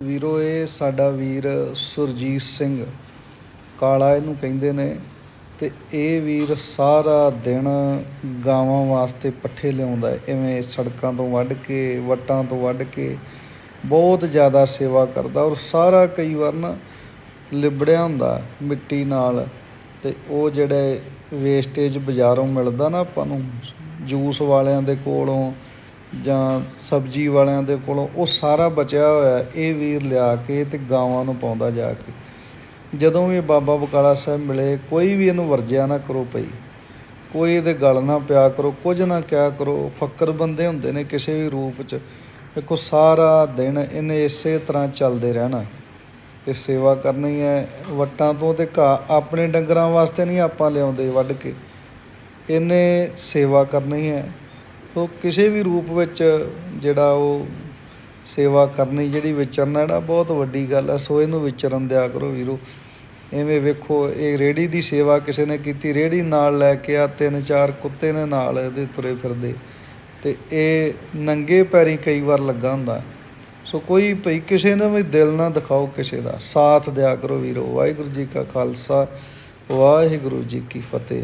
ਵੀਰੋ, ਇਹ ਸਾਡਾ ਵੀਰ ਸੁਰਜੀਤ ਸਿੰਘ। ਕਾਲਾ ਇਹਨੂੰ ਕਹਿੰਦੇ ਨੇ। ਤੇ ਇਹ ਵੀਰ ਸਾਰਾ ਦਿਨ ਗਾਵਾਂ ਵਾਸਤੇ ਪੱਠੇ ਲਿਆਉਂਦਾ ਹੈ। ਇਵੇਂ ਸੜਕਾਂ ਤੋਂ ਵੱਢ ਕੇ, ਵੱਟਾਂ ਤੋਂ ਵੱਢ ਕੇ ਬਹੁਤ ਜ਼ਿਆਦਾ ਸੇਵਾ ਕਰਦਾ ਔਰ ਸਾਰਾ ਕਈ ਵਾਰ ਨਾ ਲਿਬੜਿਆ ਹੁੰਦਾ ਮਿੱਟੀ ਨਾਲ। ਤੇ ਉਹ ਜਿਹੜੇ ਵੇਸਟੇਜ ਬਾਜ਼ਾਰੋਂ ਮਿਲਦਾ ਨਾ ਆਪਾਂ ਨੂੰ, ਜੂਸ ਵਾਲਿਆਂ ਦੇ ਕੋਲੋਂ ਜਾਂ ਸਬਜ਼ੀ ਵਾਲਿਆਂ ਦੇ ਕੋਲੋਂ ਉਹ ਸਾਰਾ ਬਚਿਆ ਹੋਇਆ ਇਹ ਵੀਰ ਲਿਆ ਕੇ ਤੇ ਗਾਵਾਂ ਨੂੰ ਪਾਉਂਦਾ ਜਾ ਕੇ। ਜਦੋਂ ਵੀ ਬਾਬਾ ਬਕਾਲਾ ਸਾਹਿਬ ਮਿਲੇ, ਕੋਈ ਵੀ ਇਹਨੂੰ ਵਰਜਿਆ ਨਾ ਕਰੋ ਪਈ ਕੋਈ ਇਹਦੇ ਗਲ ਨਾ ਪਿਆ ਕਰੋ, ਕੁਝ ਨਾ ਕਿਆ ਕਰੋ। ਫੱਕਰ ਬੰਦੇ ਹੁੰਦੇ ਨੇ ਕਿਸੇ ਵੀ ਰੂਪ 'ਚ। ਦੇਖੋ, ਸਾਰਾ ਦਿਨ ਇਹਨੇ ਇਸੇ ਤਰ੍ਹਾਂ ਚੱਲਦੇ ਰਹਿਣਾ। ਤੇ ਸੇਵਾ ਕਰਨੀ ਹੈ, ਵਟਾਂ ਤੋਂ ਤੇ ਘਾਹ ਆਪਣੇ ਡੰਗਰਾਂ ਵਾਸਤੇ ਨਹੀਂ ਆਪਾਂ ਲਿਆਉਂਦੇ ਵੱਢ ਕੇ। ਇਹਨੇ ਸੇਵਾ ਕਰਨੀ ਹੈ। ਸੋ ਕਿਸੇ ਵੀ ਰੂਪ ਵਿੱਚ ਜਿਹੜਾ ਉਹ ਸੇਵਾ ਕਰਨੀ ਜਿਹੜੀ ਵਿਚਰਨਾ ਜਿਹੜਾ ਬਹੁਤ ਵੱਡੀ ਗੱਲ ਹੈ ਸੋ ਇਹਨੂੰ ਵਿਚਰਨ ਦਿਆ ਕਰੋ ਵੀਰੋ। ਐਵੇਂ ਵੇਖੋ, ਇਹ ਰੇੜੀ ਦੀ ਸੇਵਾ ਕਿਸੇ ਨੇ ਕੀਤੀ, ਰੇੜੀ ਨਾਲ ਲੈ ਕੇ ਆ ਤਿੰਨ ਚਾਰ ਕੁੱਤੇ ਨੇ ਨਾਲ ਇਹਦੇ ਤੁਰੇ ਫਿਰਦੇ। ਤੇ ਇਹ ਨੰਗੇ ਪੈਰੀ ਕਈ ਵਾਰ ਲੱਗਾ ਹੁੰਦਾ। ਸੋ ਕੋਈ ਭਈ ਕਿਸੇ ਨੇ ਵੀ ਦਿਲ ਨਾ ਦਿਖਾਓ ਕਿਸੇ ਦਾ, ਸਾਥ ਦਿਆ ਕਰੋ ਵੀਰੋ। ਵਾਹਿਗੁਰੂ ਜੀ ਕਾ ਖਾਲਸਾ, ਵਾਹਿਗੁਰੂ ਜੀ ਕੀ ਫਤਿਹ।